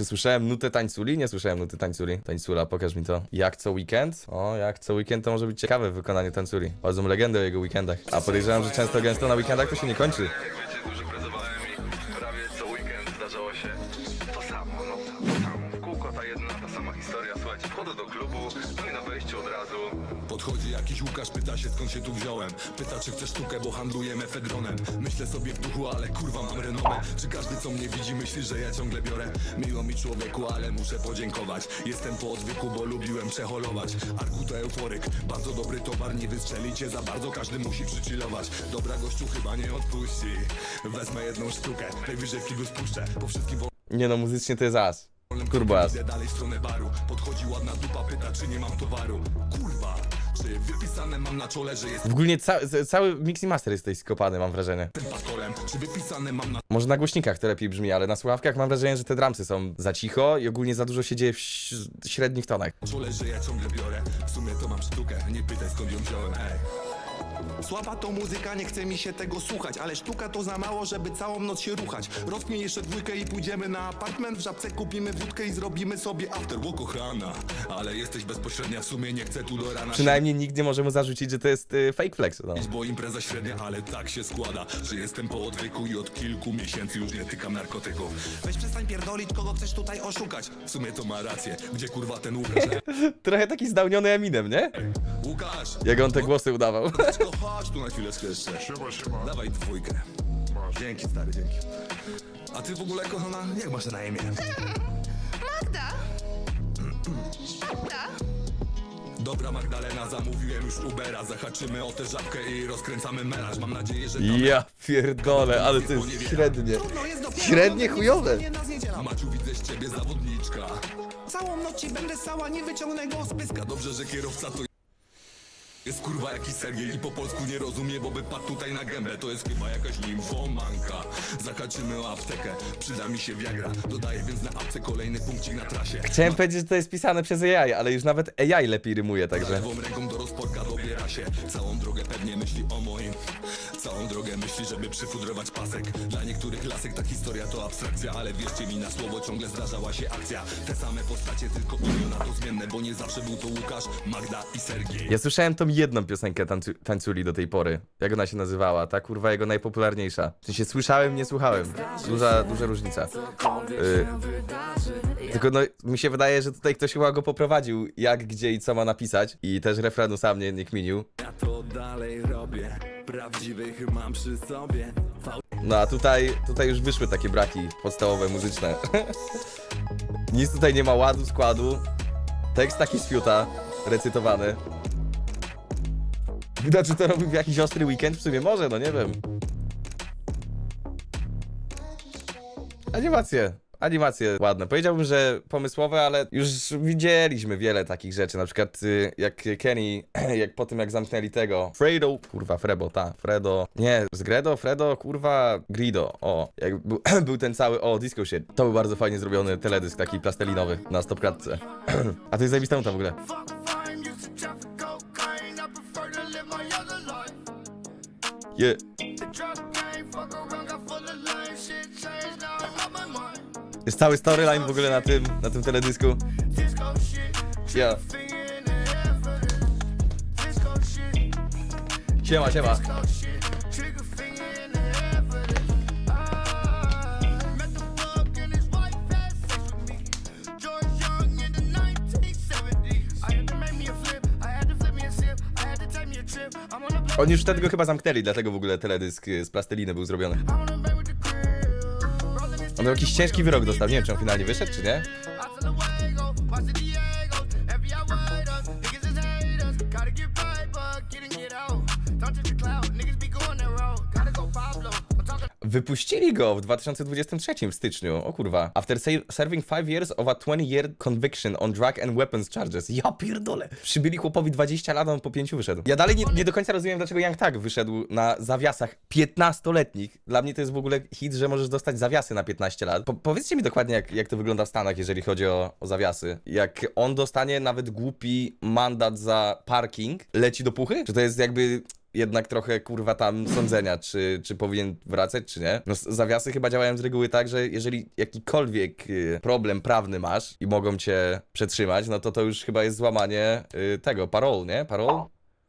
Czy słyszałem nutę tańculi? Nie słyszałem nuty tańculi. Tańcula, pokaż mi to. Jak co weekend? O, jak co weekend to może być ciekawe wykonanie tańculi. Chodzą legendy o jego weekendach. A podejrzewam, że często gęsto na weekendach to się nie kończy. Na wejściu od razu. Podchodzi jakiś Łukasz, pyta się skąd się tu wziąłem. Pyta czy chcesz sztukę, bo handluję mefedronem Myślę sobie w duchu, ale kurwa mam renomę. Czy każdy co mnie widzi myśli, że ja ciągle biorę? Miło mi człowieku, ale muszę podziękować. Jestem po odwyku, bo lubiłem przeholować. Arku to euforyk, bardzo dobry towar Nie wystrzelicie za bardzo, każdy musi przychillować. Dobra gościu chyba nie odpuści. Wezmę jedną sztukę, najwyżej w kiblu spuszczę. Po wszystkim Nie no, muzycznie to jest as. As. Idę dalej w stronę baru Podchodzi ładna dupa, pyta czy nie mam towaru Kurwa, czy wypisane mam na czole, że W ogóle ca ca- cały mix i master jest tutaj skopany, mam wrażenie. Czy wypisane mam na Może na głośnikach to lepiej brzmi, ale na słuchawkach mam wrażenie, że te dramsy są za cicho i ogólnie za dużo się dzieje w średnich tonach. czole, że ja ciągle biorę W sumie to mam sztukę, nie pytaj skąd ją wziąłem, ej Słaba to muzyka, nie chce mi się tego słuchać Ale sztuka to za mało, żeby całą noc się ruchać Rozkmię jeszcze dwójkę i pójdziemy na apartment W żabce kupimy wódkę i zrobimy sobie after Ło kochana, ale jesteś bezpośrednia W sumie nie chcę tu do rana Przynajmniej nikt nie może mu zarzucić, że to jest y, fake flex. No. Bo impreza średnia, ale tak się składa Że jestem po odwyku i od kilku miesięcy już nie tykam narkotyków Weź przestań pierdolić, kogo chcesz tutaj oszukać W sumie to ma rację, gdzie kurwa ten Łukasz? Trochę taki zdałniony Eminem, nie? Łukasz! Jak on te głosy udawał. Łukaczko, chodź tu na chwilę jeszcze Siema, siema. Dawaj dwójkę Dzięki stary, dzięki A ty w ogóle kochana, jak masz na imię? Magda! Magda! Dobra Magdalena, zamówiłem już Ubera Zahaczymy o tę żabkę i rozkręcamy melarz Mam nadzieję, że tam Ja pierdolę, ale to jest średnie. Trudno jest dopiero Średnie do chujowe. Niedziela. Maciu, widzę z ciebie zawodniczka Całą noc ci będę sała, nie wyciągnę go z pyska Dobrze, że kierowca to jest kurwa jakiś Sergiej i po polsku nie rozumie, bo wypadł tutaj na gębę. To jest chyba jakaś limfomanka. Zahaczymy o aptekę, przyda mi się Viagra. Dodaję więc na apce kolejny punkcik na trasie. Chciałem powiedzieć, że to jest pisane przez AI, ale już nawet AI lepiej rymuje, także. Lewą ręką do rozporka dobiera się. Całą drogę pewnie myśli o moim Całą drogę myśli, żeby przyfudrować pasek Dla niektórych lasek ta historia to abstrakcja Ale wierzcie mi na słowo, ciągle zdarzała się akcja Te same postacie, tylko imiona to zmienne Bo nie zawsze był to Łukasz, Magda i Sergiej Ja słyszałem tą jedną piosenkę tańcu tańculi do tej pory. Jak ona się nazywała? Ta kurwa jego najpopularniejsza. W sensie słyszałem, nie słuchałem. Duża, duża różnica. Y, tylko no, mi się wydaje, że tutaj ktoś chyba go poprowadził, jak, gdzie i co ma napisać. I też refrenu sam nie, nie kminił. Ja to dalej robię Prawdziwych mam przy sobie No a tutaj, tutaj już wyszły takie braki podstawowe, muzyczne. Nic tutaj nie ma ładu, składu. Tekst taki z fiuta, recytowany. Widać, czy to robił w jakiś ostry weekend? W sumie może, no nie wiem. Animacje. Animacje ładne. Powiedziałbym, że pomysłowe, ale już widzieliśmy wiele takich rzeczy. Na przykład y, jak Kenny, jak po tym jak zamknęli tego Fredo, kurwa Frebo, ta, Fredo, nie, z Gredo, Fredo, kurwa Grido, o, jak był, był ten cały, o, disco shit. To był bardzo fajnie zrobiony teledysk, taki plastelinowy na stopklatce. A to jest zajebista nuta w ogóle. fine, cały storyline w ogóle na tym, na tym teledysku. Shit, Siema, siema. disco shit, trigger finger in the air for this. Met the plug and his wife had sex with me. George Young in the 1970s. I had to make me a flip, I had to flip me a sip, I had to take me a trip. I'm on a black Oni już wtedy go chyba zamknęli, dlatego w ogóle teledysk z plasteliny był zrobiony. On jakiś ciężki wyrok dostał, nie wiem czy on finalnie wyszedł, czy nie? Wypuścili go w 2023 w styczniu, o kurwa. After serving 5 years of a 20-year conviction on drug and weapons charges. Ja pierdolę. Przybyli chłopowi 20 lat, on po 5 wyszedł. Ja dalej nie, nie do końca rozumiem, dlaczego Young Tak wyszedł na zawiasach 15-letnich. Dla mnie to jest w ogóle hit, że możesz dostać zawiasy na 15 lat. Po powiedzcie mi dokładnie, jak, jak to wygląda w Stanach, jeżeli chodzi o, o zawiasy. Jak on dostanie nawet głupi mandat za parking, leci do puchy? Czy to jest jakby jednak trochę kurwa tam sądzenia, czy, czy powinien wracać, czy nie. No zawiasy chyba działają z reguły tak, że jeżeli jakikolwiek y, problem prawny masz i mogą cię przetrzymać, no to to już chyba jest złamanie y, tego, parol, nie? Parol?